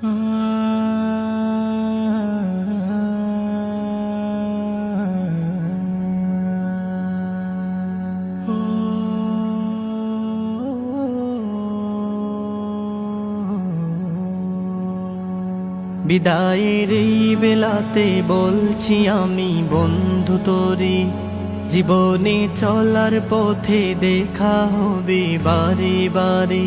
বিদায়ের এই বেলাতে বলছি আমি বন্ধু তোরে জীবনে চলার পথে দেখা হবে বারে বারে।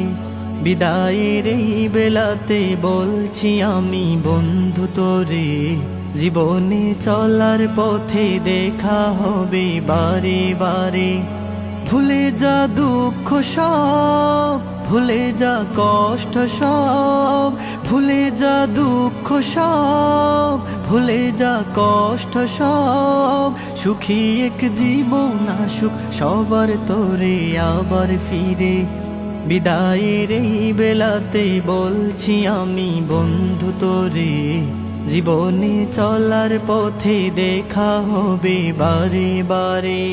বিদায়ের এই বেলাতে বলছি আমি, বন্ধু তোরে, জীবনে চলার পথে দেখা হবে বারে বারে। ভুলে যা দুঃখ সব, ভুলে যা কষ্ট সব, ভুলে যা দুঃখ সব, ভুলে যা কষ্ট সব। সুখী এক জীবন আসুক সবার তোরে আবার ফিরে। বিদায়ের এই বেলাতে বলছি আমি বন্ধু তোরে জীবনে চলার পথে দেখা হবে বারে বারে।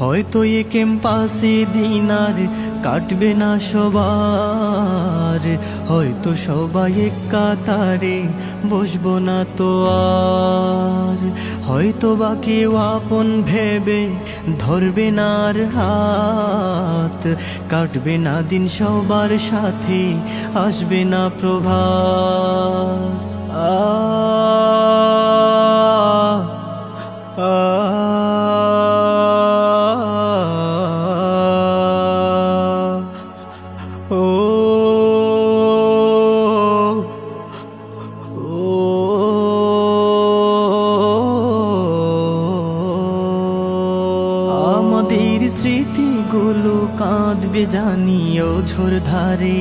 হয়তো এ ক্যাম্পাসে দিন আর কাটবে না সবার। হয়তো সবাই এক কাতারে বসবো না তো আর। হয়তো বা কেউ আপন ভেবে ধরবে না আর হাত। কাটবে না দিন সবার সাথে, আসবে না প্রভাত। আ ও আমাদের স্মৃতিগুলো কাঁদবে জানিও ঝোর ধারে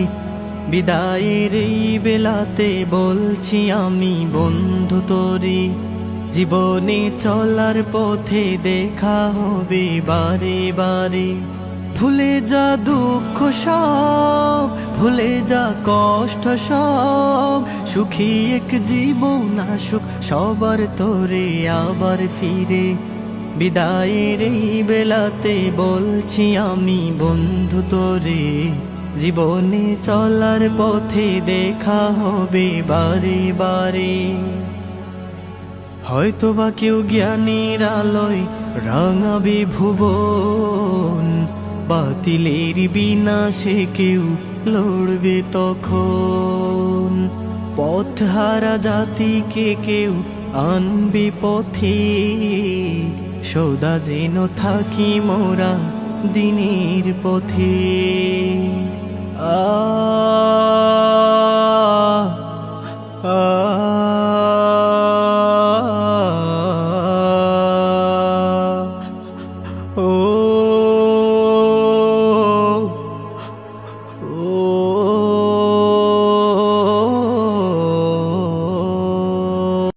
বিদায়ের এই বেলাতে বলছি আমি, বন্ধু তোরে, জীবনে চলার পথে দেখা হবে বারে বারে। ভুলে যা দুঃখ সব, ভুলে যা কষ্ট সব। সুখী এক জীবন আসুক, সবার তোরে আবার ফিরে। বিদায়ের এই বেলাতে বলছি আমি, বন্ধু তোরে, জীবনে চলার পথে দেখা হবে বারে বারে। হয়তো বা কেউ জ্ঞানের আলোয় রাঙাবে ভুবন বাতিলের বিনাশে কেউ লড়বে তখন। পথ হারা জাতিকে কেউ আনবে পথে। সদা যেন থাকি মোরা দিনের পথে। আ Oh.